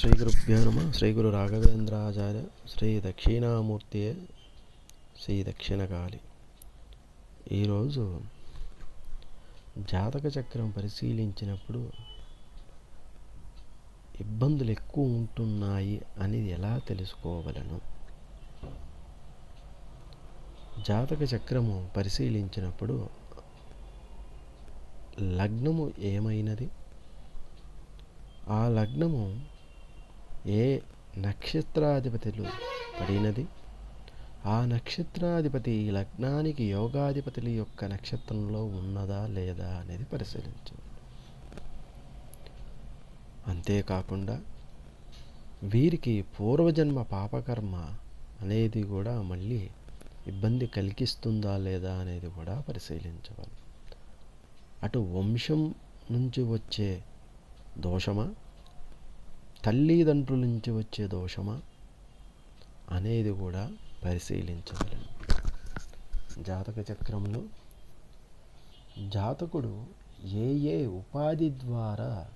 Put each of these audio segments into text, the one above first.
శ్రీ గురుభ్యో నమ శ్రీ గురు రాఘవేంద్రాచార్య శ్రీ దక్షిణామూర్తి శ్రీ దక్షిణకాళి ఈరోజు జాతక చక్రం పరిశీలించినప్పుడు ఇబ్బందులు ఎక్కువ ఉంటున్నాయి అని ఎలా తెలుసుకోవలను? జాతక చక్రము పరిశీలించినప్పుడు లగ్నము ఏమైనది? ఆ లగ్నము ఏ నక్షత్రాధిపతులు పడినది? ఆ నక్షత్రాధిపతి లగ్నానికి యోగాధిపతుల యొక్క నక్షత్రంలో ఉన్నదా లేదా అనేది పరిశీలించాలి అంతేకాకుండా వీరికి పూర్వజన్మ పాపకర్మ అనేది కూడా మళ్ళీ ఇబ్బంది కలిగిస్తుందా లేదా అనేది కూడా పరిశీలించవాలి. అటు వంశం నుంచి వచ్చే దోషమా? తల్లిదండ్రుల నుంచి వచ్చే దోషమా? అనేది కూడా పరిశీలించగలను జాతక చక్రంలో జాతకుడు ఏ ఏ ఉపాధి ద్వారా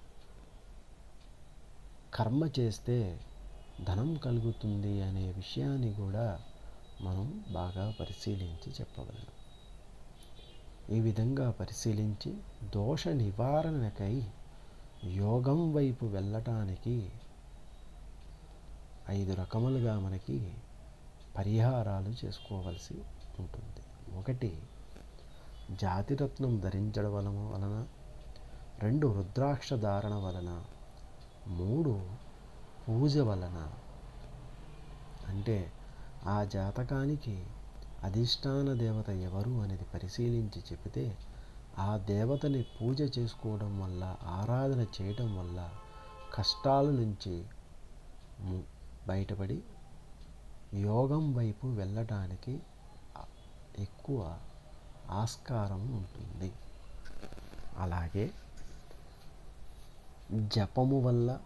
కర్మ చేస్తే ధనం కలుగుతుంది అనే విషయాన్ని కూడా మనం బాగా పరిశీలించి చెప్పగలం. ఈ విధంగా పరిశీలించి దోష నివారణకై యోగం వైపు వెళ్ళటానికి ఐదు రకములుగా మనకి పరిహారాలు చేసుకోవలసి ఉంటుంది. ఒకటి జాతిరత్నం ధరించడం వలన వలన రెండు రుద్రాక్ష ధారణ వలన మూడు పూజ వలన. అంటే ఆ జాతకానికి అధిష్టాన దేవత ఎవరు అనేది పరిశీలించి చెబితే ఆ దేవతని పూజ చేసుకోవడం వల్ల ఆరాధన చేయడం వల్ల కష్టాల నుంచి బయటపడి యోగం వైపు వెళ్ళటానికి ఎక్కువ ఆస్కారం ఉంటుంది. అలాగే జపము వల్ల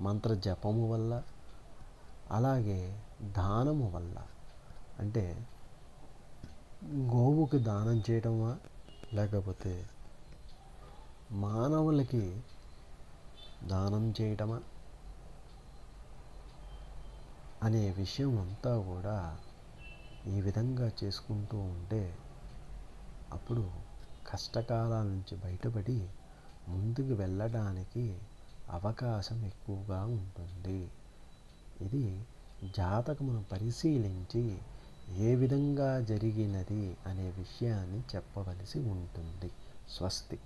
మంత్ర జపము వల్ల అలాగే దానము వల్ల అంటే గోవుకు దానం చేయటమా లేకపోతే మానవులకి దానం చేయటమా? అనే విషయం అంతా కూడా ఈ విధంగా చేసుకుంటూ ఉంటే అప్పుడు కష్టకాలాల నుంచి బయటపడి ముందుకు వెళ్ళడానికి అవకాశం ఎక్కువగా ఉంటుంది. ఇది జాతకమును పరిశీలించి ఏ విధంగా జరిగినది అనే విషయాన్ని చెప్పవలసి ఉంటుంది. స్వస్తి.